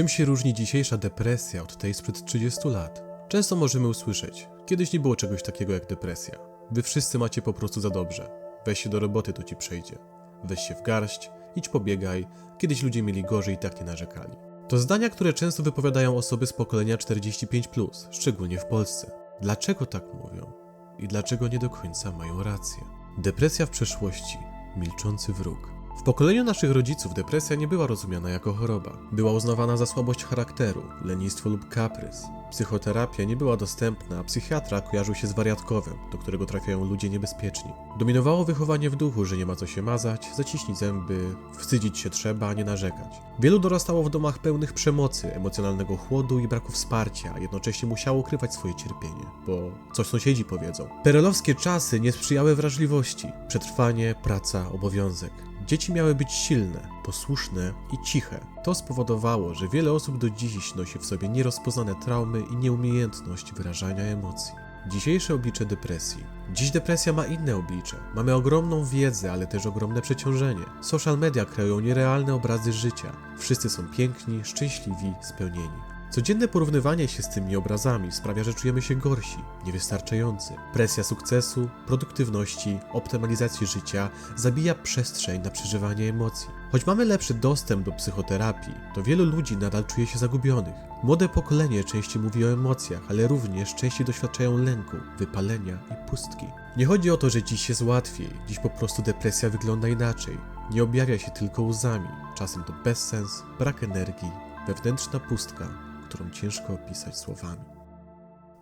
Czym się różni dzisiejsza depresja od tej sprzed 30 lat? Często możemy usłyszeć: Kiedyś nie było czegoś takiego jak depresja. Wy wszyscy macie po prostu za dobrze. Weź się do roboty, to ci przejdzie. Weź się w garść, idź pobiegaj. Kiedyś ludzie mieli gorzej i tak nie narzekali. To zdania, które często wypowiadają osoby z pokolenia 45, szczególnie w Polsce. Dlaczego tak mówią? I dlaczego nie do końca mają rację? Depresja w przeszłości milczący wróg. W pokoleniu naszych rodziców depresja nie była rozumiana jako choroba. Była uznawana za słabość charakteru, lenistwo lub kaprys. Psychoterapia nie była dostępna, a psychiatra kojarzył się z wariatkowym, do którego trafiają ludzie niebezpieczni. Dominowało wychowanie w duchu, że nie ma co się mazać, zaciśnij zęby, wstydzić się trzeba, a nie narzekać. Wielu dorastało w domach pełnych przemocy, emocjonalnego chłodu i braku wsparcia, a jednocześnie musiało ukrywać swoje cierpienie, bo coś sąsiedzi powiedzą. Perelowskie czasy nie sprzyjały wrażliwości, przetrwanie, praca, obowiązek. Dzieci miały być silne, posłuszne i ciche. To spowodowało, że wiele osób do dziś nosi w sobie nierozpoznane traumy i nieumiejętność wyrażania emocji. Dzisiejsze oblicze depresji. Dziś depresja ma inne oblicze. Mamy ogromną wiedzę, ale też ogromne przeciążenie. Social media kreują nierealne obrazy życia. Wszyscy są piękni, szczęśliwi, spełnieni. Codzienne porównywanie się z tymi obrazami sprawia, że czujemy się gorsi, niewystarczający. Presja sukcesu, produktywności, optymalizacji życia zabija przestrzeń na przeżywanie emocji. Choć mamy lepszy dostęp do psychoterapii, to wielu ludzi nadal czuje się zagubionych. Młode pokolenie częściej mówi o emocjach, ale również częściej doświadczają lęku, wypalenia i pustki. Nie chodzi o to, że dziś jest łatwiej, dziś po prostu depresja wygląda inaczej. Nie objawia się tylko łzami, czasem to bezsens, brak energii, wewnętrzna pustka, którą ciężko opisać słowami.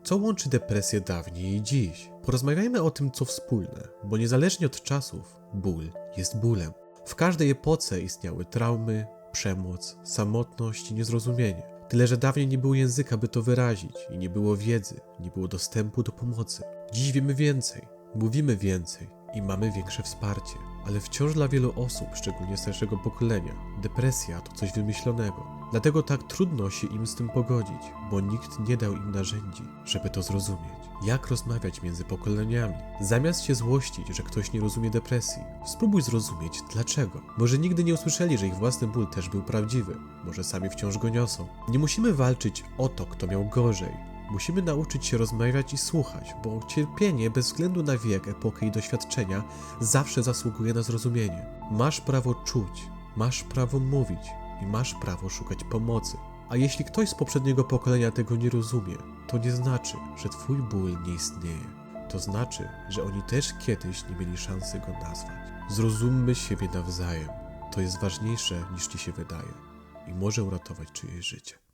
Co łączy depresję dawniej i dziś? Porozmawiajmy o tym, co wspólne, bo niezależnie od czasów, ból jest bólem. W każdej epoce istniały traumy, przemoc, samotność i niezrozumienie. Tyle, że dawniej nie było języka, by to wyrazić, i nie było wiedzy, nie było dostępu do pomocy. Dziś wiemy więcej, mówimy więcej i mamy większe wsparcie, ale wciąż dla wielu osób, szczególnie starszego pokolenia, depresja to coś wymyślonego. Dlatego tak trudno się im z tym pogodzić, bo nikt nie dał im narzędzi, żeby to zrozumieć. Jak rozmawiać między pokoleniami? Zamiast się złościć, że ktoś nie rozumie depresji, spróbuj zrozumieć dlaczego. Może nigdy nie usłyszeli, że ich własny ból też był prawdziwy, może sami wciąż go niosą. Nie musimy walczyć o to, kto miał gorzej. Musimy nauczyć się rozmawiać i słuchać, bo cierpienie, bez względu na wiek, epokę i doświadczenia, zawsze zasługuje na zrozumienie. Masz prawo czuć, masz prawo mówić i masz prawo szukać pomocy. A jeśli ktoś z poprzedniego pokolenia tego nie rozumie, to nie znaczy, że twój ból nie istnieje. To znaczy, że oni też kiedyś nie mieli szansy go nazwać. Zrozummy siebie nawzajem. To jest ważniejsze niż ci się wydaje i może uratować czyjeś życie.